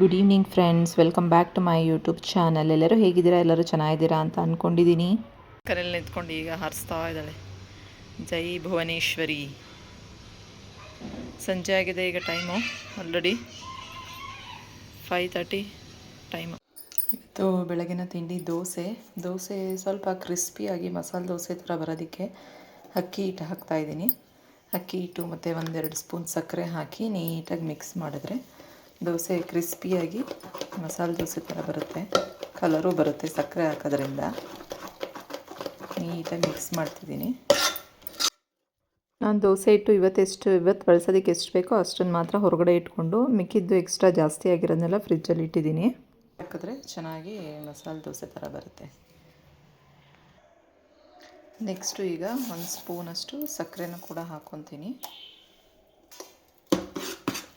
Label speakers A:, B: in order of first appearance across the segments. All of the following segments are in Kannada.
A: Good evening friends welcome back to my YouTube channel ಎಲ್ಲರೂ ಹೇಗಿದ್ದೀರಾ? ಎಲ್ಲರೂ ಚೆನ್ನಾಗಿದ್ದೀರಾ ಅಂತ ಅಂದ್ಕೊಂಡಿದ್ದೀನಿ
B: ಕರೆಯಲ್ಲಿ ನಿಂತ್ಕೊಂಡು ಈಗ ಹಾರಿಸ್ತಾ ಇದ್ದಾಳೆ. ಜೈ ಭುವನೇಶ್ವರಿ. ಸಂಜೆ ಆಗಿದೆ ಈಗ time already five thirty time ಇವತ್ತು ಬೆಳಗಿನ ತಿಂಡಿ ದೋಸೆ. ದೋಸೆ ಸ್ವಲ್ಪ ಕ್ರಿಸ್ಪಿಯಾಗಿ ಮಸಾಲೆ ದೋಸೆ ಥರ ಬರೋದಕ್ಕೆ ಅಕ್ಕಿ ಹಿಟ್ಟು ಹಾಕ್ತಾಯಿದ್ದೀನಿ ಅಕ್ಕಿ ಹಿಟ್ಟು ಮತ್ತು ಒಂದೆರಡು ಸ್ಪೂನ್ ಸಕ್ಕರೆ ಹಾಕಿ ನೀಟಾಗಿ ಮಿಕ್ಸ್ ಮಾಡಿದ್ರೆ ದೋಸೆ ಕ್ರಿಸ್ಪಿಯಾಗಿ ಮಸಾಲೆ ದೋಸೆ ಥರ ಬರುತ್ತೆ. ಕಲರು ಬರುತ್ತೆ ಸಕ್ಕರೆ ಹಾಕೋದ್ರಿಂದ. ನೀಟಾಗಿ ಮಿಕ್ಸ್ ಮಾಡ್ತಿದ್ದೀನಿ.
A: ನಾನು ದೋಸೆ ಹಿಟ್ಟು ಇವತ್ತೆಷ್ಟು ಇವತ್ತು ಬಳಸೋದಕ್ಕೆ ಎಷ್ಟು ಬೇಕೋ ಅಷ್ಟನ್ನು ಮಾತ್ರ ಹೊರಗಡೆ ಇಟ್ಕೊಂಡು ಮಿಕ್ಕಿದ್ದು ಎಕ್ಸ್ಟ್ರಾ ಜಾಸ್ತಿ ಆಗಿರೋದನ್ನೆಲ್ಲ ಫ್ರಿಜ್ಜಲ್ಲಿ ಇಟ್ಟಿದ್ದೀನಿ.
B: ಹಾಕಿದ್ರೆ ಚೆನ್ನಾಗಿ ಮಸಾಲೆ ದೋಸೆ ಥರ ಬರುತ್ತೆ. ನೆಕ್ಸ್ಟು ಈಗ ಒಂದು ಸ್ಪೂನಷ್ಟು ಸಕ್ಕರೆನೂ ಕೂಡ ಹಾಕ್ಕೊತೀನಿ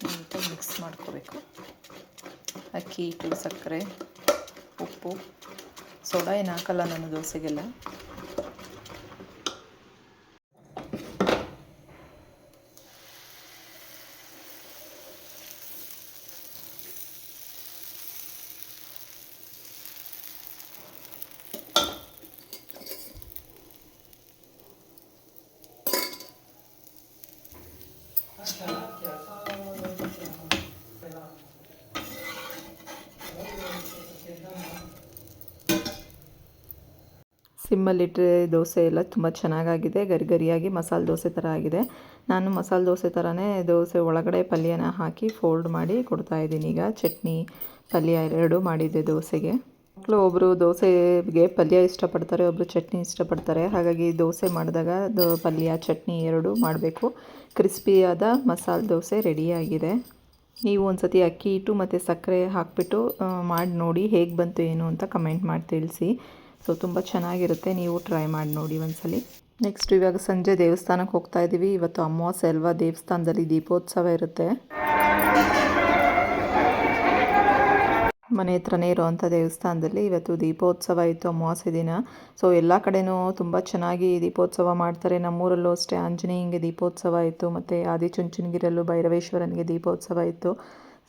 B: ನೀಟಾಗಿ ಮಿಕ್ಸ್ ಮಾಡ್ಕೋಬೇಕು. ಅಕ್ಕಿ ಹಿಟ್ಟು ಸಕ್ಕರೆ ಉಪ್ಪು ಸೋಡಾ ಏನು ಹಾಕಲ್ಲ ನಾನು ದೋಸೆಗೆಲ್ಲ.
A: ಸಿಮ್ಮಲ್ಲಿಟ್ಟರೆ ದೋಸೆ ಎಲ್ಲ ತುಂಬ ಚೆನ್ನಾಗಾಗಿದೆ ಗರಿ ಗರಿಯಾಗಿ ಮಸಾಲೆ ದೋಸೆ ಥರ ಆಗಿದೆ. ನಾನು ಮಸಾಲೆ ದೋಸೆ ಥರನೇ ದೋಸೆ ಒಳಗಡೆ ಪಲ್ಯನ ಹಾಕಿ ಫೋಲ್ಡ್ ಮಾಡಿ ಕೊಡ್ತಾ ಇದ್ದೀನಿ. ಈಗ ಚಟ್ನಿ, ಪಲ್ಯ ಎರಡೂ ಮಾಡಿದ್ದೆ ದೋಸೆಗೆ. ಮಕ್ಕಳು ಒಬ್ಬರು ದೋಸೆಗೆ ಪಲ್ಯ ಇಷ್ಟಪಡ್ತಾರೆ ಒಬ್ಬರು ಚಟ್ನಿ ಇಷ್ಟಪಡ್ತಾರೆ. ಹಾಗಾಗಿ ದೋಸೆ ಮಾಡಿದಾಗ ದೋ ಪಲ್ಯ, ಚಟ್ನಿ ಎರಡೂ ಮಾಡಬೇಕು. ಕ್ರಿಸ್ಪಿಯಾದ ಮಸಾಲೆ ದೋಸೆ ರೆಡಿಯಾಗಿದೆ. ನೀವು ಒಂದು ಸತಿ ಅಕ್ಕಿ ಹಿಟ್ಟು ಮತ್ತು ಸಕ್ಕರೆ ಹಾಕಿಬಿಟ್ಟು ಮಾಡಿ ನೋಡಿ ಹೇಗೆ ಬಂತು ಏನು ಅಂತ ಕಮೆಂಟ್ ಮಾಡಿ ತಿಳಿಸಿ. ಸೊ ತುಂಬ ಚೆನ್ನಾಗಿರುತ್ತೆ. ನೀವು ಟ್ರೈ ಮಾಡಿ ನೋಡಿ ಒಂದ್ಸಲಿ. ನೆಕ್ಸ್ಟ್ ಇವಾಗ ಸಂಜೆ ದೇವಸ್ಥಾನಕ್ಕೆ ಹೋಗ್ತಾ ಇದ್ದೀವಿ. ಇವತ್ತು ಅಮಾವಾಸ್ಯೆ ಅಲ್ವಾ? ದೇವಸ್ಥಾನದಲ್ಲಿ ದೀಪೋತ್ಸವ ಇರುತ್ತೆ. ಮನೆ ಹತ್ರನೇ ಇರುವಂಥ ದೇವಸ್ಥಾನದಲ್ಲಿ ಇವತ್ತು ದೀಪೋತ್ಸವ ಇತ್ತು ಅಮಾವಾಸ್ಯೆ ದಿನ. ಸೊ ಎಲ್ಲ ಕಡೆನೂ ತುಂಬ ಚೆನ್ನಾಗಿ ದೀಪೋತ್ಸವ ಮಾಡ್ತಾರೆ. ನಮ್ಮೂರಲ್ಲೂ ಅಷ್ಟೇ. ಆಂಜನೇಯಂಗೆ ದೀಪೋತ್ಸವ ಇತ್ತು. ಮತ್ತು ಆದಿಚುಂಚನಗಿರಲ್ಲೂ ಭೈರವೇಶ್ವರನಿಗೆ ದೀಪೋತ್ಸವ ಇತ್ತು.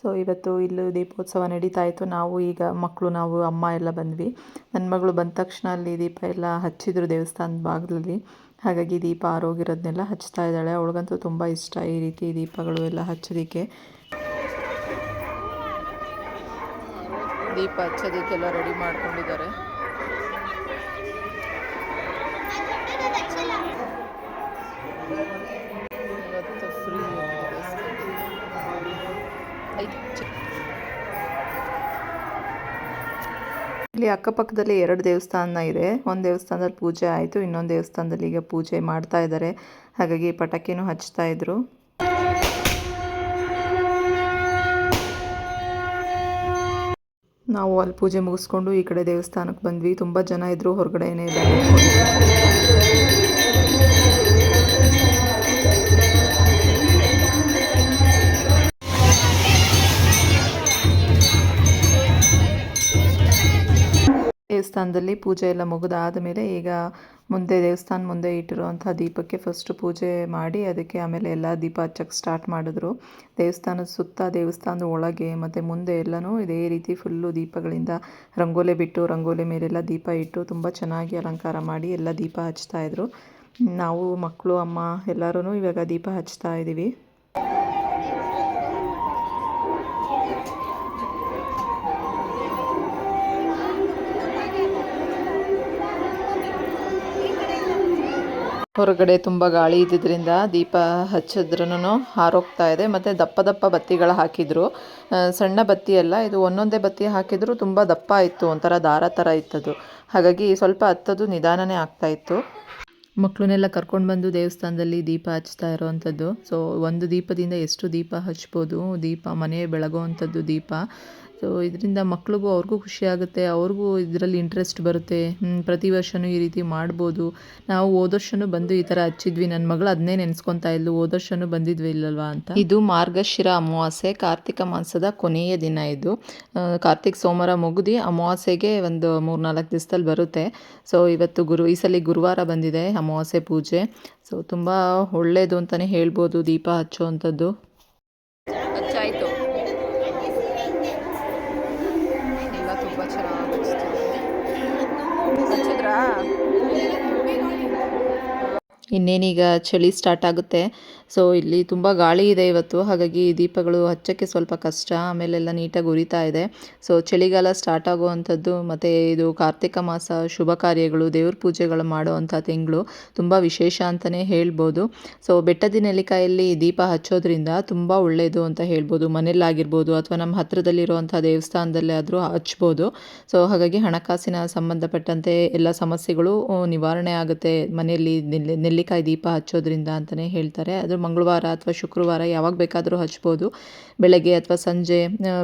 A: ಸೊ ಇವತ್ತು ಇಲ್ಲೂ ದೀಪೋತ್ಸವ ನಡೀತಾ ಇತ್ತು ನಾವು ಈಗ ಮಕ್ಕಳು ನಾವು ಅಮ್ಮ ಎಲ್ಲ ಬಂದ್ವಿ ನನ್ನ ಮಗಳು ಬಂದ ತಕ್ಷಣ ಅಲ್ಲಿ ದೀಪ ಎಲ್ಲ ಹಚ್ಚಿದ್ರು ದೇವಸ್ಥಾನದ ಭಾಗದಲ್ಲಿ ಹಾಗಾಗಿ ದೀಪ ಆರೋಗಿರೋದನ್ನೆಲ್ಲ ಹಚ್ತಾ ಇದ್ದಾಳೆ ಅವಳಿಗಂತೂ ತುಂಬ ಇಷ್ಟ ಈ ರೀತಿ ದೀಪಗಳು ಎಲ್ಲ ಹಚ್ಚೋದಕ್ಕೆ
B: ದೀಪ ಹಚ್ಚೋದಕ್ಕೆಲ್ಲ ರೆಡಿ ಮಾಡ್ಕೊಂಡಿದ್ದಾರೆ
A: ಇಲ್ಲಿ ಅಕ್ಕಪಕ್ಕದಲ್ಲಿ ಎರಡು ದೇವಸ್ಥಾನ ಇದೆ. ಒಂದು ದೇವಸ್ಥಾನದಲ್ಲಿ ಪೂಜೆ ಆಯಿತು, ಇನ್ನೊಂದು ದೇವಸ್ಥಾನದಲ್ಲಿ ಈಗ ಪೂಜೆ ಮಾಡ್ತಾ ಇದ್ದಾರೆ ಹಾಗಾಗಿ ಪಟಾಕಿನೂ ಹಚ್ತಾ ಇದ್ರು. ನಾವು ಅಲ್ಲಿ ಪೂಜೆ ಮುಗಿಸ್ಕೊಂಡು ಈ ಕಡೆ ದೇವಸ್ಥಾನಕ್ಕೆ ಬಂದ್ವಿ. ತುಂಬ ಜನ ಇದ್ರು, ಹೊರಗಡೆನೇ ದೇವಸ್ಥಾನದಲ್ಲಿ ಪೂಜೆ ಎಲ್ಲ ಮುಗಿದಾದ ಮೇಲೆ ಈಗ ಮುಂದೆ ದೇವಸ್ಥಾನ ಮುಂದೆ ಇಟ್ಟಿರುವಂಥ ದೀಪಕ್ಕೆ ಫಸ್ಟ್ ಪೂಜೆ ಮಾಡಿ ಅದಕ್ಕೆ ಆಮೇಲೆ ಎಲ್ಲ ದೀಪ ಹಚ್ಚಕ್ಕೆ ಸ್ಟಾರ್ಟ್ ಮಾಡಿದ್ರು. ದೇವಸ್ಥಾನದ ಸುತ್ತ, ದೇವಸ್ಥಾನದ ಒಳಗೆ ಮತ್ತು ಮುಂದೆ ಎಲ್ಲನೂ ಇದೇ ರೀತಿ ಫುಲ್ಲು ದೀಪಗಳಿಂದ ರಂಗೋಲೆ ಬಿಟ್ಟು ರಂಗೋಲೆ ಮೇಲೆಲ್ಲ ದೀಪ ಇಟ್ಟು ತುಂಬ ಚೆನ್ನಾಗಿ ಅಲಂಕಾರ ಮಾಡಿ ಎಲ್ಲ ದೀಪ ಹಚ್ತಾಯಿದ್ರು ನಾವು ಮಕ್ಕಳು, ಅಮ್ಮ ಎಲ್ಲರೂ ಇವಾಗ ದೀಪ ಹಚ್ತಾ ಇದ್ದೀವಿ ಹೊರಗಡೆ ತುಂಬ ಗಾಳಿ ಇದ್ದಿದ್ದರಿಂದ ದೀಪ ಹಚ್ಚಿದ್ರೂ ಹಾರೋಗ್ತಾ ಇದೆ. ಮತ್ತು ದಪ್ಪ ದಪ್ಪ ಬತ್ತಿಗಳು ಹಾಕಿದ್ರು. ಸಣ್ಣ ಬತ್ತಿ ಇದು ಒಂದೊಂದೇ ಬತ್ತಿ ಹಾಕಿದ್ರು ತುಂಬ ದಪ್ಪ ಇತ್ತು, ಒಂಥರ ದಾರ ಥರ ಇತ್ತದು. ಹಾಗಾಗಿ ಸ್ವಲ್ಪ ಹತ್ತದು, ನಿಧಾನನೇ ಆಗ್ತಾ ಇತ್ತು. ಮಕ್ಕಳನ್ನೆಲ್ಲ ಕರ್ಕೊಂಡು ಬಂದು ದೇವಸ್ಥಾನದಲ್ಲಿ ದೀಪ ಹಚ್ತಾ ಇರೋವಂಥದ್ದು. ಸೊ ಒಂದು ದೀಪದಿಂದ ಎಷ್ಟು ದೀಪ ಹಚ್ಬೋದು? ದೀಪ ಮನೆ ಬೆಳಗೋವಂಥದ್ದು ದೀಪ. ಸೊ ಇದರಿಂದ ಮಕ್ಳಿಗೂ ಅವ್ರಿಗೂ ಖುಷಿ ಆಗುತ್ತೆ, ಅವ್ರಿಗೂ ಇದರಲ್ಲಿ ಇಂಟ್ರೆಸ್ಟ್ ಬರುತ್ತೆ. ಪ್ರತಿ ವರ್ಷವೂ ಈ ರೀತಿ ಮಾಡ್ಬೋದು. ನಾವು ಹೋದ ವರ್ಷವೂ ಬಂದು ಈ ಥರ ಹಚ್ಚಿದ್ವಿ. ನನ್ನ ಮಗಳು ಅದನ್ನೇ ನೆನೆಸ್ಕೊತಾ ಇದ್ಲು. ಹೋದ ಬಂದಿದ್ವಿ ಇಲ್ಲಲ್ವಾ ಅಂತ. ಇದು ಮಾರ್ಗಶಿರ ಅಮಾವಾಸ್ಯೆ, ಕಾರ್ತಿಕ ಮಾಸದ ಕೊನೆಯ ದಿನ ಇದು. ಕಾರ್ತಿಕ್ ಸೋಮವಾರ ಮುಗಿದು ಅಮಾವಾಸ್ಯೆಗೆ ಒಂದು ಮೂರ್ನಾಲ್ಕು ದಿವಸದಲ್ಲಿ ಬರುತ್ತೆ. ಸೊ ಇವತ್ತು ಗುರು, ಈ ಸಲ ಗುರುವಾರ ಬಂದಿದೆ ಅಮಾವಾಸ್ಯೆ ಪೂಜೆ. ಸೊ ತುಂಬ ಒಳ್ಳೆಯದು ಅಂತಲೇ ಹೇಳ್ಬೋದು. ದೀಪ ಹಚ್ಚೋ ಅಂಥದ್ದು. ಇನ್ನೇನೀಗ ಚಳಿ ಸ್ಟಾರ್ಟ್ ಆಗುತ್ತೆ. ಸೊ ಇಲ್ಲಿ ತುಂಬ ಗಾಳಿ ಇದೆ ಇವತ್ತು. ಹಾಗಾಗಿ ದೀಪಗಳು ಹಚ್ಚೋಕ್ಕೆ ಸ್ವಲ್ಪ ಕಷ್ಟ. ಆಮೇಲೆಲ್ಲ ನೀಟಾಗಿ ಉರಿತಾ ಇದೆ. ಸೊ ಚಳಿಗಾಲ ಸ್ಟಾರ್ಟ್ ಆಗುವಂಥದ್ದು ಮತ್ತು ಇದು ಕಾರ್ತಿಕ ಮಾಸ, ಶುಭ ಕಾರ್ಯಗಳು, ದೇವ್ರ ಪೂಜೆಗಳು ಮಾಡುವಂಥ ತಿಂಗಳು ತುಂಬ ವಿಶೇಷ ಅಂತಲೇ ಹೇಳ್ಬೋದು. ಸೊ ಬೆಟ್ಟದ ನೆಲ್ಲಿಕಾಯಲ್ಲಿ ದೀಪ ಹಚ್ಚೋದ್ರಿಂದ ತುಂಬ ಒಳ್ಳೆಯದು ಅಂತ ಹೇಳ್ಬೋದು. ಮನೆಯಲ್ಲಾಗಿರ್ಬೋದು ಅಥವಾ ನಮ್ಮ ಹತ್ತಿರದಲ್ಲಿರುವಂಥ ದೇವಸ್ಥಾನದಲ್ಲೇ ಆದರೂ ಹಚ್ಬೋದು. ಸೊ ಹಾಗಾಗಿ ಹಣಕಾಸಿನ ಸಂಬಂಧಪಟ್ಟಂತೆ ಎಲ್ಲ ಸಮಸ್ಯೆಗಳು ನಿವಾರಣೆ ಆಗುತ್ತೆ ಮನೆಯಲ್ಲಿ ನೆಲ್ಲಿ ನೆಲ್ಲಿಕಾಯಿ ದೀಪ ಹಚ್ಚೋದ್ರಿಂದ ಅಂತಲೇ ಹೇಳ್ತಾರೆ. ಅದು ಮಂಗಳವಾರ ಅಥವಾ ಶುಕ್ರವಾರ ಯಾವಾಗ ಬೇಕಾದರೂ ಹಚ್ಬೋದು. ಬೆಳಗ್ಗೆ ಅಥವಾ ಸಂಜೆ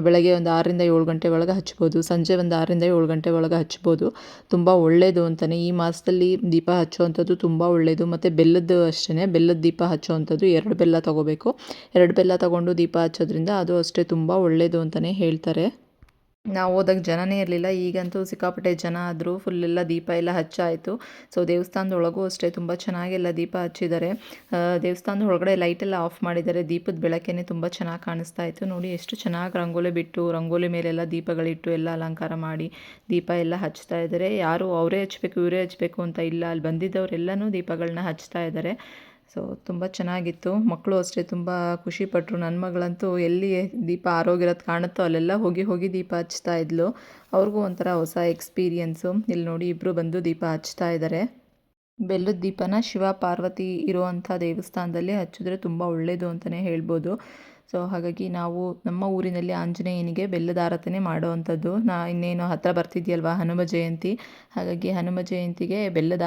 A: ಬೆಳಗ್ಗೆ ಒಂದು ಆರರಿಂದ ಏಳು ಗಂಟೆ ಒಳಗೆ ಹಚ್ಬೋದು. ಸಂಜೆ ಒಂದು ಆರರಿಂದ ಏಳು ಗಂಟೆ ಒಳಗೆ ಹಚ್ಬೋದು. ತುಂಬ ಒಳ್ಳೆಯದು ಅಂತಲೇ ಈ ಮಾಸದಲ್ಲಿ ದೀಪ ಹಚ್ಚುವಂಥದ್ದು ತುಂಬ ಒಳ್ಳೆಯದು ಮತ್ತು ಬೆಲ್ಲದ್ದು ಅಷ್ಟೇ ಬೆಲ್ಲದ ದೀಪ ಹಚ್ಚುವಂಥದ್ದು ಎರಡು ಬೆಲ್ಲ ತಗೋಬೇಕು. ಎರಡು ಬೆಲ್ಲ ತಗೊಂಡು ದೀಪ ಹಚ್ಚೋದ್ರಿಂದ ಅದು ಅಷ್ಟೇ ತುಂಬ ಒಳ್ಳೆಯದು ಅಂತಲೇ ಹೇಳ್ತಾರೆ. ನಾವು ಹೋದಾಗ ಜನನೇ ಇರಲಿಲ್ಲ. ಈಗಂತೂ ಸಿಕ್ಕಾಪಟ್ಟೆ ಜನ ಆದರೂ ಫುಲ್ ಎಲ್ಲ ದೀಪ ಎಲ್ಲ ಹಚ್ಚಾಯಿತು. ಸೊ ದೇವಸ್ಥಾನದೊಳಗೂ ಅಷ್ಟೇ ತುಂಬ ಚೆನ್ನಾಗೆಲ್ಲ ದೀಪ ಹಚ್ಚಿದ್ದಾರೆ. ದೇವಸ್ಥಾನದ ಒಳಗಡೆ ಲೈಟೆಲ್ಲ ಆಫ್ ಮಾಡಿದ್ದಾರೆ. ದೀಪದ ಬೆಳಕೇ ತುಂಬ ಚೆನ್ನಾಗಿ ಕಾಣಿಸ್ತಾ ಇತ್ತು. ನೋಡಿ, ಎಷ್ಟು ಚೆನ್ನಾಗಿ ರಂಗೋಲಿ ಬಿಟ್ಟು, ರಂಗೋಲಿ ಮೇಲೆಲ್ಲ ದೀಪಗಳಿಟ್ಟು ಎಲ್ಲ ಅಲಂಕಾರ ಮಾಡಿ ದೀಪ ಎಲ್ಲ ಹಚ್ತಾ ಇದ್ದಾರೆ. ಯಾರು ಅವರೇ ಹಚ್ಚಬೇಕು ಇವರೇ ಹಚ್ಚಬೇಕು ಅಂತ ಇಲ್ಲ. ಅಲ್ಲಿ ಬಂದಿದ್ದವರೆಲ್ಲನೂ ದೀಪಗಳನ್ನ ಹಚ್ತಾ ಇದ್ದಾರೆ. ಸೊ ತುಂಬ ಚೆನ್ನಾಗಿತ್ತು. ಮಕ್ಕಳು ಅಷ್ಟೇ ತುಂಬ ಖುಷಿಪಟ್ಟರು ನನ್ನ ಮಗಳಂತೂ ಎಲ್ಲಿ ದೀಪ ಆರೋಗಿರೋದು ಕಾಣುತ್ತೋ ಅಲ್ಲೆಲ್ಲ ಹೋಗಿ ಹೋಗಿ ದೀಪ ಹಚ್ತಾ ಇದ್ಲು. ಅವ್ರಿಗೂ ಒಂಥರ ಹೊಸ ಎಕ್ಸ್ಪೀರಿಯನ್ಸು ಇಲ್ಲಿ ನೋಡಿ ಇಬ್ಬರು ಬಂದು ದೀಪ ಹಚ್ತಾ ಇದ್ದಾರೆ ಬೆಲ್ಲದ ದೀಪನ ಶಿವ ಪಾರ್ವತಿ ಇರುವಂಥ ದೇವಸ್ಥಾನದಲ್ಲಿ ಹಚ್ಚಿದ್ರೆ ತುಂಬ ಒಳ್ಳೆಯದು ಅಂತಲೇ ಹೇಳ್ಬೋದು. ಸೊ ಹಾಗಾಗಿ ನಾವು ನಮ್ಮ ಊರಿನಲ್ಲಿ ಆಂಜನೇಯನಿಗೆ ಬೆಲ್ಲದ ಆರತನೆ ಮಾಡೋವಂಥದ್ದು. ನಾ, ಇನ್ನೇನು ಹತ್ತಿರ ಬರ್ತಿದೆಯಲ್ವಾ? ಹನುಮ ಜಯಂತಿ. ಹಾಗಾಗಿ ಹನುಮ ಜಯಂತಿಗೆ ಬೆಲ್ಲದ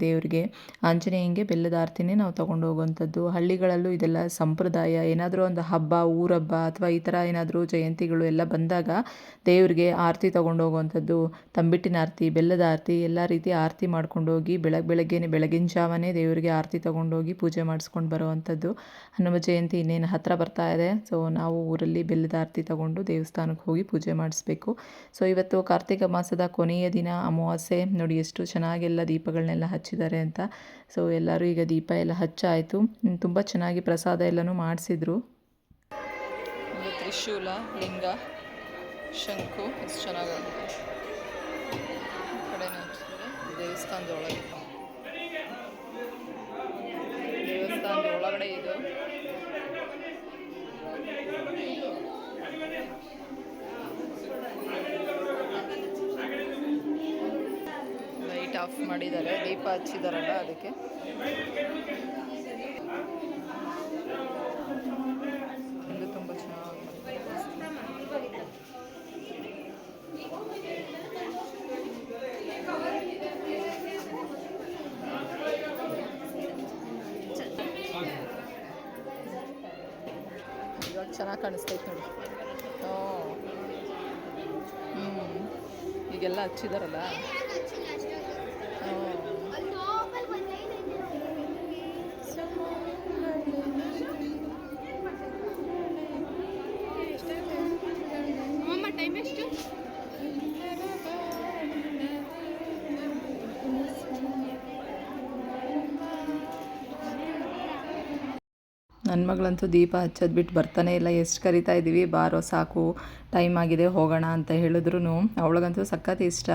A: ದೇವರಿಗೆ. ಆಂಜನೇಯನಿಗೆ ಬೆಲ್ಲದ ಆರತಿನೇ ನಾವು ತೊಗೊಂಡು ಹೋಗುವಂಥದ್ದು. ಹಳ್ಳಿಗಳಲ್ಲೂ ಇದೆಲ್ಲ ಸಂಪ್ರದಾಯ. ಏನಾದರೂ ಒಂದು ಹಬ್ಬ, ಊರಬ್ಬ ಅಥವಾ ಈ ಥರ ಏನಾದರೂ ಜಯಂತಿಗಳು ಎಲ್ಲ ಬಂದಾಗ ದೇವರಿಗೆ ಆರತಿ ತೊಗೊಂಡು ಹೋಗುವಂಥದ್ದು. ತಂಬಿಟ್ಟಿನ ಆರತಿ, ಬೆಲ್ಲದ ಆರತಿ, ಎಲ್ಲ ರೀತಿ ಆರತಿ ಮಾಡ್ಕೊಂಡು ಹೋಗಿ ಬೆಳಗ್ಗೆ ಬೆಳಗ್ಗೆನೆ ಬೆಳಗಿನ ಜಾವನೇ ದೇವರಿಗೆ ಆರತಿ ತೊಗೊಂಡೋಗಿ ಪೂಜೆ ಮಾಡಿಸ್ಕೊಂಡು ಬರುವಂಥದ್ದು. ಹನುಮ ಜಯಂತಿ ಇನ್ನೇನು ಹತ್ರ ಬರ್ತಾ ಇದೆ. ಸೊ ನಾವು ಊರಲ್ಲಿ ಬೆಲ್ಲದ ಆರತಿ ತಗೊಂಡು ದೇವಸ್ಥಾನಕ್ಕೆ ಹೋಗಿ ಪೂಜೆ ಮಾಡಿಸ್ಬೇಕು. ಸೊ ಇವತ್ತು ಕಾರ್ತಿಕ ಮಾಸದ ಕೊನೆಯ ದಿನ ಅಮಾವಾಸ್ಯೆ. ನೋಡಿ, ಎಷ್ಟು ಚೆನ್ನಾಗೆಲ್ಲ ದೀಪಗಳನ್ನೆಲ್ಲ ಹಚ್ಚಿದ್ದಾರೆ ಅಂತ. ಸೊ ಎಲ್ಲರೂ ಈಗ ದೀಪ ಎಲ್ಲ ಹಚ್ಚಾಯಿತು. ತುಂಬ ಚೆನ್ನಾಗಿ ಪ್ರಸಾದ ಎಲ್ಲನೂ ಮಾಡಿಸಿದ್ರು.
C: ತ್ರಿಶೂಲ, ಲಿಂಗ ಶಂಕು ಎಷ್ಟು ಹಚ್ಚಿದ್ದಾರೆ ದೇವಸ್ಥಾನದ ದೇವಸ್ಥಾನದ ಒಳಗಡೆ ಇದು ಆಫ್ ಮಾಡಿದ್ದಾರೆ ದೀಪ ಹಚ್ಚಿದಾರಲ್ಲ ಅದಕ್ಕೆ. ಇದು ಚೆನ್ನಾಗಿ ಚೆನ್ನಾಗಿ ಕಾಣಿಸ್ತೈತೆ ನೋಡಿ. ಹ್ಞೂ ಈಗೆಲ್ಲ ಹಚ್ಚಿದಾರಲ್ಲ ಹ್ಞೂ
D: ಅಮ್ಮ ಟೈಮ್ ಎಷ್ಟು
A: ನನ್ನ ಮಗಳಂತೂ ದೀಪ ಹಚ್ಚೋದು ಬಿಟ್ಟು ಬರ್ತಾನೆ ಇಲ್ಲ. ಎಷ್ಟು ಕರಿತಾ ಇದ್ದೀವಿ ಬಾರೋ ಸಾಕು, ಟೈಮ್ ಆಗಿದೆ, ಹೋಗೋಣ ಅಂತ ಹೇಳಿದ್ರು ಅವಳಿಗಂತೂ ಸಖತ್ ಇಷ್ಟ.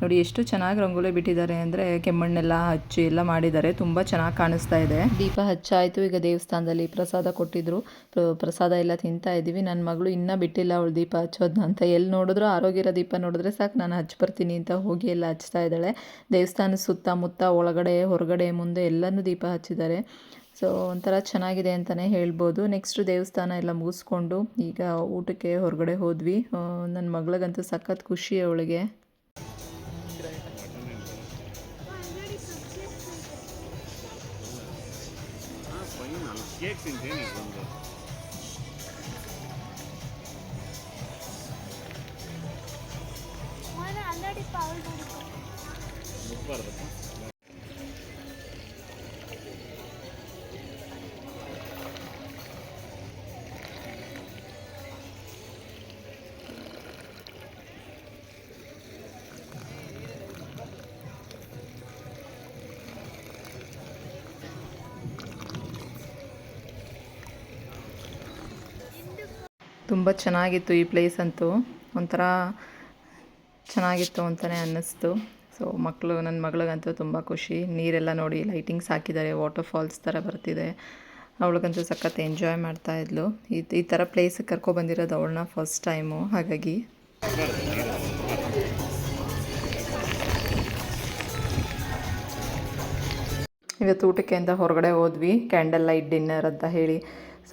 A: ನೋಡಿ, ಎಷ್ಟು ಚೆನ್ನಾಗಿ ರಂಗೋಲಿ ಬಿಟ್ಟಿದ್ದಾರೆ ಅಂದರೆ ಕೆಮ್ಮಣ್ಣೆಲ್ಲ ಹಚ್ಚಿ ಎಲ್ಲ ಮಾಡಿದ್ದಾರೆ. ತುಂಬ ಚೆನ್ನಾಗಿ ಕಾಣಿಸ್ತಾ ಇದೆ. ದೀಪ ಹಚ್ಚಾಯಿತು. ಈಗ ದೇವಸ್ಥಾನದಲ್ಲಿ ಪ್ರಸಾದ ಕೊಟ್ಟಿದ್ರು. ಪ್ರಸಾದ ಎಲ್ಲ ತಿಂತಾ ಇದ್ದೀವಿ ನನ್ನ ಮಗಳು ಇನ್ನೂ ಬಿಟ್ಟಿಲ್ಲ ಅವಳು ದೀಪ ಹಚ್ಚೋದನ್ನ ಅಂತ. ಎಲ್ಲಿ ನೋಡಿದ್ರು ಆರೋಗ್ಯರ ದೀಪ ನೋಡಿದ್ರೆ ಸಾಕು, ನಾನು ಹಚ್ಚಿ ಬರ್ತೀನಿ ಅಂತ ಹೋಗಿ ಎಲ್ಲ ಹಚ್ತಾ ಇದ್ದಾಳೆ. ದೇವಸ್ಥಾನದ ಸುತ್ತಮುತ್ತ, ಒಳಗಡೆ, ಹೊರಗಡೆ, ಮುಂದೆ ಎಲ್ಲನೂ ದೀಪ ಹಚ್ಚಿದ್ದಾರೆ. ಸೊ ಒಂಥರ ಚೆನ್ನಾಗಿದೆ ಅಂತಲೇ ಹೇಳ್ಬೋದು. ನೆಕ್ಸ್ಟ್ ದೇವಸ್ಥಾನ ಎಲ್ಲ ಮುಗಿಸ್ಕೊಂಡು ಈಗ ಊಟಕ್ಕೆ ಹೊರಗಡೆ ಹೋದ್ವಿ. ನನ್ನ ಮಗಳಿಗಂತೂ ಸಖತ್ ಖುಷಿ ಅವಳಿಗೆ. ತುಂಬ ಚೆನ್ನಾಗಿತ್ತು ಈ ಪ್ಲೇಸ್ ಅಂತೂ. ಒಂಥರ ಚೆನ್ನಾಗಿತ್ತು ಅಂತಲೇ ಅನ್ನಿಸ್ತು. ಸೊ ಮಕ್ಕಳು ನನ್ನ ಮಗಳಿಗಂತೂ ತುಂಬ ಖುಷಿ. ನೀರೆಲ್ಲ ನೋಡಿ ಲೈಟಿಂಗ್ಸ್ ಹಾಕಿದ್ದಾರೆ ವಾಟರ್ ಫಾಲ್ಸ್ ಥರ ಬರ್ತಿದೆ. ಅವಳಿಗಂತೂ ಸಖತ್ ಎಂಜಾಯ್ ಮಾಡ್ತಾ ಇದ್ಲು. ಈ ಈ ಥರ ಪ್ಲೇಸಿಗೆ ಕರ್ಕೊಬಂದಿರೋದು ಅವಳನ್ನ ಫಸ್ಟ್ ಟೈಮು ಹಾಗಾಗಿ ಇವತ್ತು ಊಟಕ್ಕೆ ಅಂತ ಹೊರಗಡೆ ಹೋದ್ವಿ. ಕ್ಯಾಂಡಲ್ ಲೈಟ್ ಡಿನ್ನರ್ ಅಂತ ಹೇಳಿ.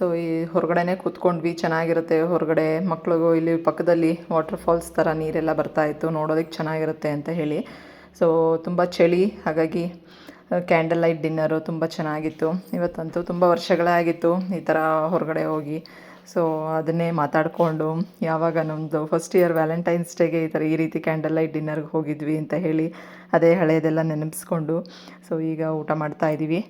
A: ಸೊ ಈ ಹೊರಗಡೆನೇ ಕೂತ್ಕೊಂಡ್ವಿ, ಚೆನ್ನಾಗಿರುತ್ತೆ ಹೊರಗಡೆ. ಮಕ್ಳಿಗೂ ಇಲ್ಲಿ ಪಕ್ಕದಲ್ಲಿ ವಾಟರ್ ಫಾಲ್ಸ್ ಥರ ನೀರೆಲ್ಲ ಬರ್ತಾ ಇತ್ತು ನೋಡೋದಕ್ಕೆ ಚೆನ್ನಾಗಿರುತ್ತೆ ಅಂತ ಹೇಳಿ. ಸೊ ತುಂಬ ಚಳಿ, ಹಾಗಾಗಿ ಕ್ಯಾಂಡಲ್ ಲೈಟ್ ಡಿನ್ನರು ತುಂಬ ಚೆನ್ನಾಗಿತ್ತು. ಇವತ್ತಂತೂ ತುಂಬ ವರ್ಷಗಳೇ ಆಗಿತ್ತು ಈ ಥರ ಹೊರಗಡೆ ಹೋಗಿ. ಸೊ ಅದನ್ನೇ ಮಾತಾಡಿಕೊಂಡು ಯಾವಾಗ ನಮ್ಮದು ಫಸ್ಟ್ ಇಯರ್ ವ್ಯಾಲೆಂಟೈನ್ಸ್ ಡೇಗೆ ಈ ಥರ ಈ ರೀತಿ ಕ್ಯಾಂಡಲ್ ಲೈಟ್ ಡಿನ್ನರ್ಗೆ ಹೋಗಿದ್ವಿ ಅಂತ ಹೇಳಿ, ಅದೇ ಹಳೆಯದೆಲ್ಲ ನೆನಪಿಸ್ಕೊಂಡು ಸೊ ಈಗ ಊಟ ಮಾಡ್ತಾ ಇದ್ದೀವಿ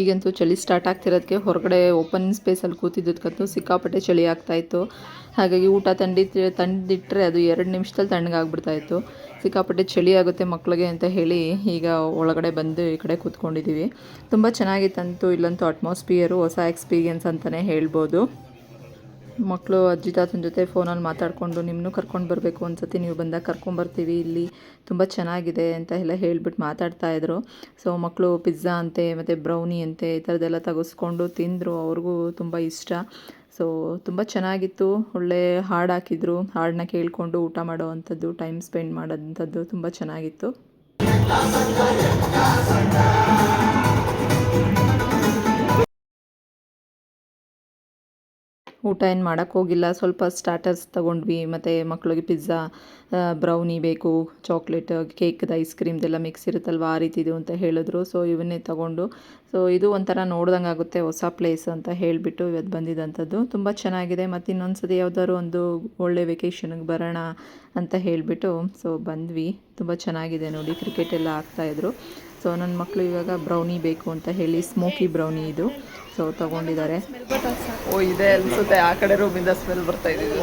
A: ಈಗಂತೂ ಚಳಿ ಸ್ಟಾರ್ಟ್ ಆಗ್ತಿರೋದಕ್ಕೆ ಹೊರಗಡೆ ಓಪನ್ ಸ್ಪೇಸಲ್ಲಿ ಕೂತಿದ್ದಕ್ಕಂತೂ ಸಿಕ್ಕಾಪಟ್ಟೆ ಚಳಿ ಆಗ್ತಾಯಿತ್ತು ಹಾಗಾಗಿ ಊಟ ತಂಡಿ ತಂದಿಟ್ಟರೆ ಅದು ಎರಡು ನಿಮಿಷದಲ್ಲಿ ತಣ್ಣಗಾಗ್ಬಿಡ್ತಾ ಇತ್ತು. ಸಿಕ್ಕಾಪಟ್ಟೆ ಚಳಿ ಆಗುತ್ತೆ ಮಕ್ಕಳಿಗೆ ಅಂತ ಹೇಳಿ ಈಗ ಒಳಗಡೆ ಬಂದು ಈ ಕಡೆ ಕೂತ್ಕೊಂಡಿದ್ದೀವಿ ತುಂಬ ಚೆನ್ನಾಗಿತ್ತಂತೂ ಇಲ್ಲಂತೂ ಅಟ್ಮಾಸ್ಫಿಯರು ಹೊಸ ಎಕ್ಸ್ಪೀರಿಯನ್ಸ್ ಅಂತಲೇ ಹೇಳ್ಬೋದು. ಮಕ್ಕಳು, ಅಜ್ಜಿ, ತಾತನ ಜೊತೆ ಫೋನಲ್ಲಿ ಮಾತಾಡಿಕೊಂಡು ನಿಮ್ಮನ್ನು ಕರ್ಕೊಂಡು ಬರಬೇಕು ಅನ್ಸತಿ ನೀವು ಬಂದಾಗ ಕರ್ಕೊಂಬರ್ತೀವಿ ಇಲ್ಲಿ ತುಂಬ ಚೆನ್ನಾಗಿದೆ ಅಂತ ಎಲ್ಲ ಹೇಳಿಬಿಟ್ಟು ಮಾತಾಡ್ತಾ ಇದ್ರು. ಸೊ ಮಕ್ಕಳು ಪಿಜ್ಜಾ ಅಂತೆ, ಮತ್ತು ಬ್ರೌನಿ ಅಂತೆ, ಈ ಥರದ್ದೆಲ್ಲ ತೆಗೆಸ್ಕೊಂಡು ತಿಂದರು. ಅವ್ರಿಗೂ ತುಂಬ ಇಷ್ಟ. ಸೊ ತುಂಬ ಚೆನ್ನಾಗಿತ್ತು. ಒಳ್ಳೆ ಹಾಡು ಹಾಕಿದ್ರು. ಹಾಡನ್ನ ಕೇಳಿಕೊಂಡು ಊಟ ಮಾಡೋ ಅಂಥದ್ದು, ಟೈಮ್ ಸ್ಪೆಂಡ್ ಮಾಡೋಂಥದ್ದು ತುಂಬ ಚೆನ್ನಾಗಿತ್ತು. ಊಟ ಏನು ಮಾಡೋಕ್ಕೆ ಹೋಗಿಲ್ಲ. ಸ್ವಲ್ಪ ಸ್ಟಾರ್ಟರ್ಸ್ ತೊಗೊಂಡ್ವಿ. ಮತ್ತು ಮಕ್ಕಳಿಗೆ ಪಿಜ್ಜಾ ಬ್ರೌನಿ ಬೇಕು ಚಾಕ್ಲೇಟ್ ಕೇಕ್ದು ಐಸ್ ಕ್ರೀಮ್ದೆಲ್ಲ ಮಿಕ್ಸ್ ಇರುತ್ತಲ್ವ, ಆ ರೀತಿದು ಅಂತ ಹೇಳಿದ್ರು. ಸೊ ಇವನ್ನೇ ತೊಗೊಂಡು. ಸೊ ಇದು ಒಂಥರ ನೋಡ್ದಂಗೆ ಆಗುತ್ತೆ ಹೊಸ ಪ್ಲೇಸ್ ಅಂತ ಹೇಳಿಬಿಟ್ಟು ಇವತ್ತು ಬಂದಿದ್ದಂಥದ್ದು ತುಂಬ ಚೆನ್ನಾಗಿದೆ. ಮತ್ತು ಇನ್ನೊಂದು ಸತಿ ಯಾವ್ದಾದ್ರು ಒಂದು ಒಳ್ಳೆ ವೆಕೇಷನ್ಗೆ ಬರೋಣ ಅಂತ ಹೇಳಿಬಿಟ್ಟು ಸೊ ಬಂದ್ವಿ. ತುಂಬ ಚೆನ್ನಾಗಿದೆ ನೋಡಿ. ಕ್ರಿಕೆಟ್ ಎಲ್ಲ ಆಗ್ತಾಯಿದ್ರು ಸೊ ನನ್ನ ಮಕ್ಕಳು ಇವಾಗ ಬ್ರೌನಿ ಬೇಕು ಅಂತ ಹೇಳಿ ಸ್ಮೋಕಿ ಬ್ರೌನಿ ಇದು. ಸೊ ತಗೊಂಡಿದ್ದಾರೆ. ಓ ಇದೆ ಅನ್ಸುತ್ತೆ. ಆ ಕಡೆ ರೂಮಿಂದ ಸ್ಮೆಲ್ ಬರ್ತಾ ಇದ್ದಿದ್ದು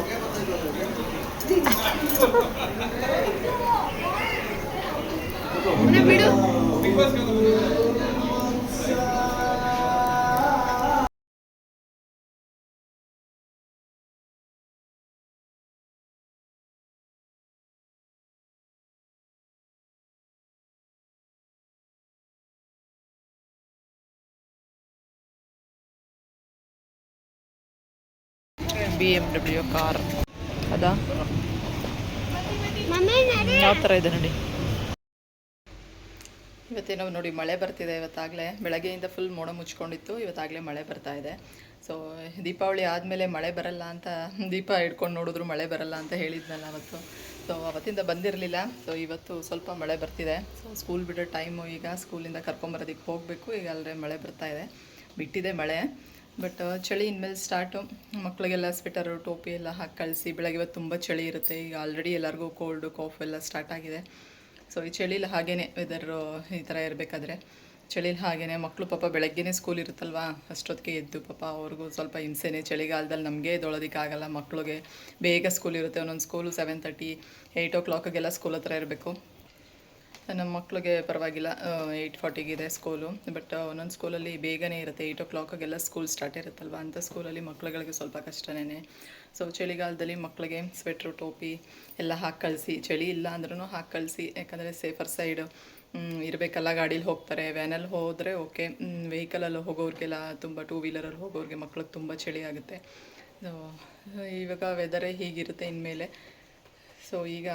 A: ಬಿ ಎಂ ಡಬ್ಲ್ಯೂ ಕಾರ್ ಅದಾ? ಯಾವ ಥರ ಇದೆ ನೋಡಿ? ಇವತ್ತೇನೋ ನೋಡಿ ಮಳೆ ಬರ್ತಿದೆ ಇವತ್ತಾಗಲೇ. ಬೆಳಗ್ಗೆಯಿಂದ ಫುಲ್ ಮೋಡ ಮುಚ್ಕೊಂಡಿತ್ತು ಇವತ್ತಾಗಲೇ ಮಳೆ ಬರ್ತಾ ಇದೆ. ಸೊ ದೀಪಾವಳಿ ಆದಮೇಲೆ ಮಳೆ ಬರಲ್ಲ ಅಂತ ದೀಪ ಹಿಡ್ಕೊಂಡು ನೋಡಿದ್ರು ಮಳೆ ಬರಲ್ಲ ಅಂತ ಹೇಳಿದ್ನಲ್ಲ ಅವತ್ತು. ಸೊ ಅವತ್ತಿಂದ ಬಂದಿರಲಿಲ್ಲ. ಸೊ ಇವತ್ತು ಸ್ವಲ್ಪ ಮಳೆ ಬರ್ತಿದೆ. ಸೊ ಸ್ಕೂಲ್ ಬಿಡೋ ಟೈಮು ಈಗ ಸ್ಕೂಲಿಂದ ಕರ್ಕೊಂಬರೋದಕ್ಕೆ ಹೋಗಬೇಕು. ಈಗ ಅಲ್ಲದೆ ಮಳೆ ಬರ್ತಾ ಇದೆ. ಬಿಟ್ಟಿದೆ ಮಳೆ. ಬಟ್ ಚಳಿ ಇನ್ಮೇಲೆ ಸ್ಟಾರ್ಟು ಮಕ್ಕಳಿಗೆಲ್ಲ ಸ್ವೆಟರು ಟೋಪಿ ಎಲ್ಲ ಹಾಕಿ ಕಳಿಸಿ, ಬೆಳಗ್ಗೆ ಇವತ್ತು ತುಂಬ ಚಳಿ ಇರುತ್ತೆ. ಈಗ ಆಲ್ರೆಡಿ ಎಲ್ಲರಿಗೂ ಕೋಲ್ಡು ಕಾಫ್ ಎಲ್ಲ ಸ್ಟಾರ್ಟ್ ಆಗಿದೆ. ಸೊ ಈ ಚಳಿಲಿ ಹಾಗೇ ವೆದರು ಈ ಥರ ಇರಬೇಕಾದ್ರೆ. ಚಳಿಲಿ ಹಾಗೇ ಮಕ್ಕಳು ಪಾಪ ಬೆಳಗ್ಗೆನೇ ಸ್ಕೂಲ್ ಇರುತ್ತಲ್ವಾ? ಅಷ್ಟೊತ್ತಿಗೆ ಎದ್ದು ಪಾಪ ಅವ್ರಿಗೂ ಸ್ವಲ್ಪ ಹಿಂಸೆನೇ. ಚಳಿಗಾಲದಲ್ಲಿ ನಮಗೆ ಎದ್ದೊಳೋದಕ್ಕಾಗಲ್ಲ ಮಕ್ಕಳಿಗೆ ಬೇಗ ಸ್ಕೂಲ್ ಇರುತ್ತೆ. ಒಂದೊಂದು ಸ್ಕೂಲು ಸೆವೆನ್ ತರ್ಟಿ ಏಯ್ಟ್ ಓ ಕ್ಲಾಕಿಗೆಲ್ಲ ಸ್ಕೂಲ್ ಹತ್ರ ಇರಬೇಕು. ನಮ್ಮ ಮಕ್ಕಳಿಗೆ ಪರವಾಗಿಲ್ಲ ಏಯ್ಟ್ ಫಾರ್ಟಿಗಿದೆ ಸ್ಕೂಲು ಬಟ್ ಒಂದೊಂದು ಸ್ಕೂಲಲ್ಲಿ ಬೇಗನೆ ಇರುತ್ತೆ. ಏಯ್ಟ್ ಓ ಕ್ಲಾಕಾಗೆಲ್ಲ ಸ್ಕೂಲ್ ಸ್ಟಾರ್ಟ್ ಇರುತ್ತಲ್ವ? ಅಂಥ ಸ್ಕೂಲಲ್ಲಿ ಮಕ್ಳುಗಳಿಗೆ ಸ್ವಲ್ಪ ಕಷ್ಟನೇ ಸೊ ಚಳಿಗಾಲದಲ್ಲಿ ಮಕ್ಕಳಿಗೆ ಸ್ವೆಟ್ರು ಟೋಪಿ ಎಲ್ಲ ಹಾಕಿ ಕಳಿಸಿ. ಚಳಿ ಇಲ್ಲ ಅಂದ್ರೂ ಹಾಕಿ ಕಳಿಸಿ. ಯಾಕಂದರೆ ಸೇಫರ್ ಸೈಡ್ ಇರಬೇಕಲ್ಲ ಗಾಡೀಲಿ ಹೋಗ್ತಾರೆ. ವ್ಯಾನಲ್ಲಿ ಹೋದರೆ ಓಕೆ ವೆಹಿಕಲಲ್ಲಿ ಹೋಗೋರಿಗೆಲ್ಲ ತುಂಬ ಟೂ ವೀಲರಲ್ಲಿ ಹೋಗೋರಿಗೆ ಮಕ್ಳಿಗೆ ತುಂಬ ಚಳಿ ಆಗುತ್ತೆ. ಇವಾಗ ವೆದರೇ ಹೀಗಿರುತ್ತೆ ಇನ್ಮೇಲೆ. ಸೊ ಈಗ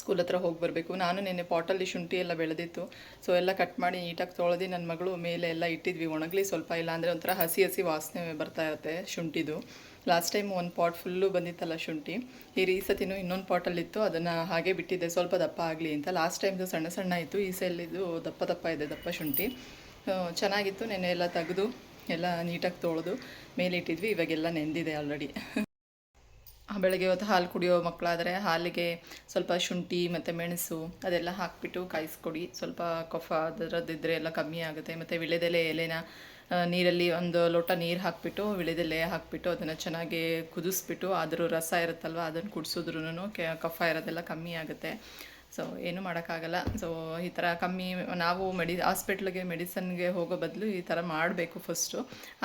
A: ಸ್ಕೂಲ್ ಹತ್ರ ಹೋಗಿ ಬರಬೇಕು. ನಾನು ನಿನ್ನೆ ಪಾಟಲ್ಲಿ ಶುಂಠಿ ಎಲ್ಲ ಬೆಳೆದಿತ್ತು. ಸೊ ಎಲ್ಲ ಕಟ್ ಮಾಡಿ ನೀಟಾಗಿ ತೊಳೆದು ನನ್ನ ಮಗಳು ಮೇಲೆ ಎಲ್ಲ ಇಟ್ಟಿದ್ವಿ. ಒಣಗಲಿ ಸ್ವಲ್ಪ ಇಲ್ಲ ಅಂದರೆ ಒಂಥರ ಹಸಿ ಹಸಿ ವಾಸನೆ ಬರ್ತಾ ಇರುತ್ತೆ ಶುಂಠಿದು. ಲಾಸ್ಟ್ ಟೈಮ್ ಒಂದು ಪಾಟ್ ಫುಲ್ಲು ಬಂದಿತ್ತಲ್ಲ ಶುಂಠಿ. ಈ ಈ ಸತಿನೂ ಇನ್ನೊಂದು ಪಾಟಲ್ಲಿತ್ತು ಅದನ್ನು ಹಾಗೆ ಬಿಟ್ಟಿದ್ದೆ. ಸ್ವಲ್ಪ ದಪ್ಪ ಆಗಲಿ ಅಂತ. ಲಾಸ್ಟ್ ಟೈಮ್ದು ಸಣ್ಣ ಸಣ್ಣ ಇತ್ತು. ಈ ಸೆಲ್ಲಿದು ದಪ್ಪ ದಪ್ಪ ಇದೆ, ದಪ್ಪ ಶುಂಠಿ. ಚೆನ್ನಾಗಿತ್ತು. ನೆನ್ನೆ ಎಲ್ಲ ತೆಗೆದು ಎಲ್ಲ ನೀಟಾಗಿ ತೊಳೆದು ಮೇಲೆ ಇಟ್ಟಿದ್ವಿ. ಇವಾಗೆಲ್ಲ ನೆಂದಿದೆ ಆಲ್ರೆಡಿ ಬೆಳಗ್ಗೆ ಹೊತ್ತು ಹಾಲು ಕುಡಿಯೋ ಮಕ್ಕಳಾದರೆ ಹಾಲಿಗೆ ಸ್ವಲ್ಪ ಶುಂಠಿ ಮತ್ತು ಮೆಣಸು ಅದೆಲ್ಲ ಹಾಕಿಬಿಟ್ಟು ಕಾಯಿಸ್ಕೊಡಿ. ಸ್ವಲ್ಪ ಕಫ ಅದರದ್ದಿದ್ರೆ ಎಲ್ಲ ಕಮ್ಮಿ ಆಗುತ್ತೆ. ಮತ್ತು ವಿಳೆದೆಲೆ ಎಲೆನ ನೀರಲ್ಲಿ ಒಂದು ಲೋಟ ನೀರು ಹಾಕಿಬಿಟ್ಟು ವಿಳೆದೆಲೆ ಹಾಕಿಬಿಟ್ಟು ಅದನ್ನು ಚೆನ್ನಾಗಿ ಕುದಿಸ್ಬಿಟ್ಟು ಅದ್ರ ರಸ ಇರುತ್ತಲ್ವ ಅದನ್ನು ಕುಡಿಸಿದ್ರೂ ಕಫ ಇರೋದೆಲ್ಲ ಕಮ್ಮಿ ಆಗುತ್ತೆ. ಸೊ ಏನೂ ಮಾಡೋಕ್ಕಾಗಲ್ಲ. ಸೊ ಈ ಥರ ಕಮ್ಮಿ, ನಾವು ಮೆಡಿ ಹಾಸ್ಪಿಟ್ಲಿಗೆ ಮೆಡಿಸನ್ಗೆ ಹೋಗೋ ಬದಲು ಈ ಥರ ಮಾಡಬೇಕು ಫಸ್ಟು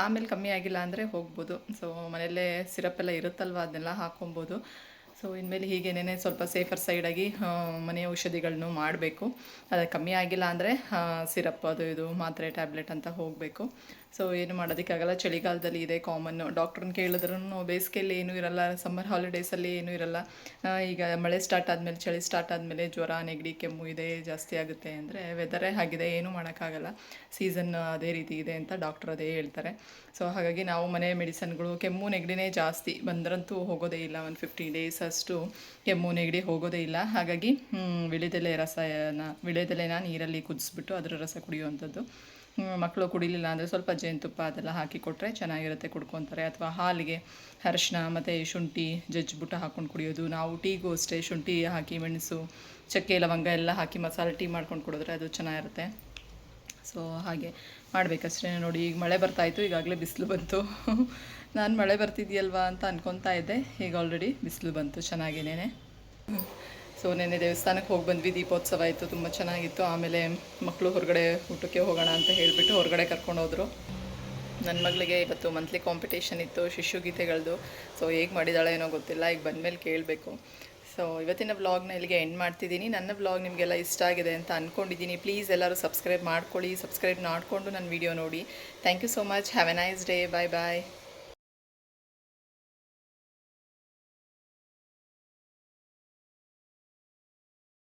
A: ಆಮೇಲೆ ಕಮ್ಮಿ ಆಗಿಲ್ಲ ಅಂದರೆ ಹೋಗ್ಬೋದು. ಸೊ ಮನೆಯಲ್ಲೇ ಸಿರಪ್ ಎಲ್ಲ ಇರುತ್ತಲ್ವ, ಅದನ್ನೆಲ್ಲ ಹಾಕೊಬೋದು ಸೊ ಇನ್ಮೇಲೆ ಹೀಗೇನೇ ಸ್ವಲ್ಪ ಸೇಫರ್ ಸೈಡಾಗಿ ಮನೆ ಔಷಧಿಗಳನ್ನು ಮಾಡಬೇಕು. ಅದು ಕಮ್ಮಿ ಆಗಿಲ್ಲ ಅಂದರೆ ಸಿರಪ್ ಅದು ಇದು, ಮಾತ್ರೆ ಟ್ಯಾಬ್ಲೆಟ್ ಅಂತ ಹೋಗಬೇಕು. ಸೊ ಏನು ಮಾಡೋದಕ್ಕಾಗಲ್ಲ. ಚಳಿಗಾಲದಲ್ಲಿ ಇದೆ ಕಾಮನ್ನು ಡಾಕ್ಟ್ರನ್ನ ಕೇಳಿದ್ರೂ ಬೇಸಿಗೆಯಲ್ಲಿ ಏನೂ ಇರಲ್ಲ. ಸಮ್ಮರ್ ಹಾಲಿಡೇಸಲ್ಲಿ ಏನೂ ಇರಲ್ಲ. ಈಗ ಮಳೆ ಸ್ಟಾರ್ಟ್ ಆದಮೇಲೆ, ಚಳಿ ಸ್ಟಾರ್ಟ್ ಆದಮೇಲೆ ಜ್ವರ, ನೆಗಡಿ, ಕೆಮ್ಮು ಇದೆ ಜಾಸ್ತಿ ಆಗುತ್ತೆ ಅಂದರೆ ವೆದರೇ ಆಗಿದೆ. ಏನೂ ಮಾಡೋಕ್ಕಾಗಲ್ಲ. ಸೀಸನ್ ಅದೇ ರೀತಿ ಇದೆ ಅಂತ ಡಾಕ್ಟ್ರ್ ಅದೇ ಹೇಳ್ತಾರೆ. ಸೊ ಹಾಗಾಗಿ ನಾವು ಮನೆ ಮೆಡಿಸನ್ಗಳು, ಕೆಮ್ಮು, ನೆಗಡಿನೇ ಜಾಸ್ತಿ ಬಂದ್ರಂತೂ ಹೋಗೋದೇ ಇಲ್ಲ. ಒಂದು ಫಿಫ್ಟೀನ್ ಡೇಸ್ ಅಷ್ಟು ಕೆಮ್ಮು, ನೆಗಡಿ ಹೋಗೋದೇ ಇಲ್ಲ. ಹಾಗಾಗಿ ವಿಳೆದೆಲೆ ರಸನ ವಿಳೆದೆಲೆನ ನೀರಲ್ಲಿ ಕುದಿಸ್ಬಿಟ್ಟು ಅದರ ರಸ ಕುಡಿಯುವಂಥದ್ದು. ಮಕ್ಕಳು ಕುಡಿಲಿಲ್ಲ ಅಂದರೆ ಸ್ವಲ್ಪ ಜೇನುತುಪ್ಪ ಅದೆಲ್ಲ ಹಾಕಿ ಕೊಟ್ಟರೆ ಚೆನ್ನಾಗಿರುತ್ತೆ ಕುಡ್ಕೊತಾರೆ. ಅಥವಾ ಹಾಲಿಗೆ ಅರಶಿನ ಮತ್ತು ಶುಂಠಿ, ಜಜ್ಜಿಬಿಟ್ಟು ಹಾಕ್ಕೊಂಡು ಕುಡಿಯೋದು. ನಾವು ಟೀಗೂ ಅಷ್ಟೇ ಶುಂಠಿ ಹಾಕಿ, ಮೆಣಸು, ಚಕ್ಕೆ, ಲವಂಗ ಎಲ್ಲ ಹಾಕಿ ಮಸಾಲೆ ಟೀ ಮಾಡ್ಕೊಂಡು ಕುಡಿದ್ರೆ ಅದು ಚೆನ್ನಾಗಿರುತ್ತೆ. ಸೊ ಹಾಗೆ ಮಾಡಬೇಕಷ್ಟೇ ನೋಡಿ. ಈಗ ಮಳೆ ಬರ್ತಾಯಿತ್ತು ಈಗಾಗಲೇ ಬಿಸಿಲು ಬಂತು. ನಾನು ಮಳೆ ಬರ್ತಿದೆಯಲ್ವಾ ಅಂತ ಅನ್ಕೊತಾ ಇದ್ದೆ. ಈಗ ಆಲ್ರೆಡಿ ಬಿಸಿಲು ಬಂತು ಚೆನ್ನಾಗೇನೆ ಸೊ ನೆನ್ನೆ ದೇವಸ್ಥಾನಕ್ಕೆ ಹೋಗಿ ಬಂದ್ವಿ. ದೀಪೋತ್ಸವ ಇತ್ತು ತುಂಬ ಚೆನ್ನಾಗಿತ್ತು. ಆಮೇಲೆ ಮಕ್ಕಳು ಹೊರಗಡೆ ಊಟಕ್ಕೆ ಹೋಗೋಣ ಅಂತ ಹೇಳಿಬಿಟ್ಟು ಹೊರಗಡೆ ಕರ್ಕೊಂಡು ಹೋದರು. ನನ್ನ ಮಗಳಿಗೆ ಇವತ್ತು ಮಂತ್ಲಿ ಕಾಂಪಿಟೇಷನ್ ಇತ್ತು ಶಿಶುಗೀತೆಗಳದ್ದು ಸೊ ಹೇಗೆ ಮಾಡಿದಾಳೆ ಏನೋ ಗೊತ್ತಿಲ್ಲ, ಈಗ ಬಂದಮೇಲೆ ಕೇಳಬೇಕು. ಸೊ ಇವತ್ತಿನ ವ್ಲಾಗ್ನ ಇಲ್ಲಿಗೆ ಎಂಡ್ ಮಾಡ್ತಿದ್ದೀನಿ. ನನ್ನ ವ್ಲಾಗ್ ನಿಮಗೆಲ್ಲ ಇಷ್ಟ ಆಗಿದೆ ಅಂತ ಅಂದ್ಕೊಂಡಿದ್ದೀನಿ ಪ್ಲೀಸ್ ಎಲ್ಲರೂ ಸಬ್ಸ್ಕ್ರೈಬ್ ಮಾಡ್ಕೊಳ್ಳಿ ಸಬ್ಸ್ಕ್ರೈಬ್ ಮಾಡಿಕೊಂಡು ನನ್ನ ವಿಡಿಯೋ ನೋಡಿ. Thank you so much have a nice day bye bye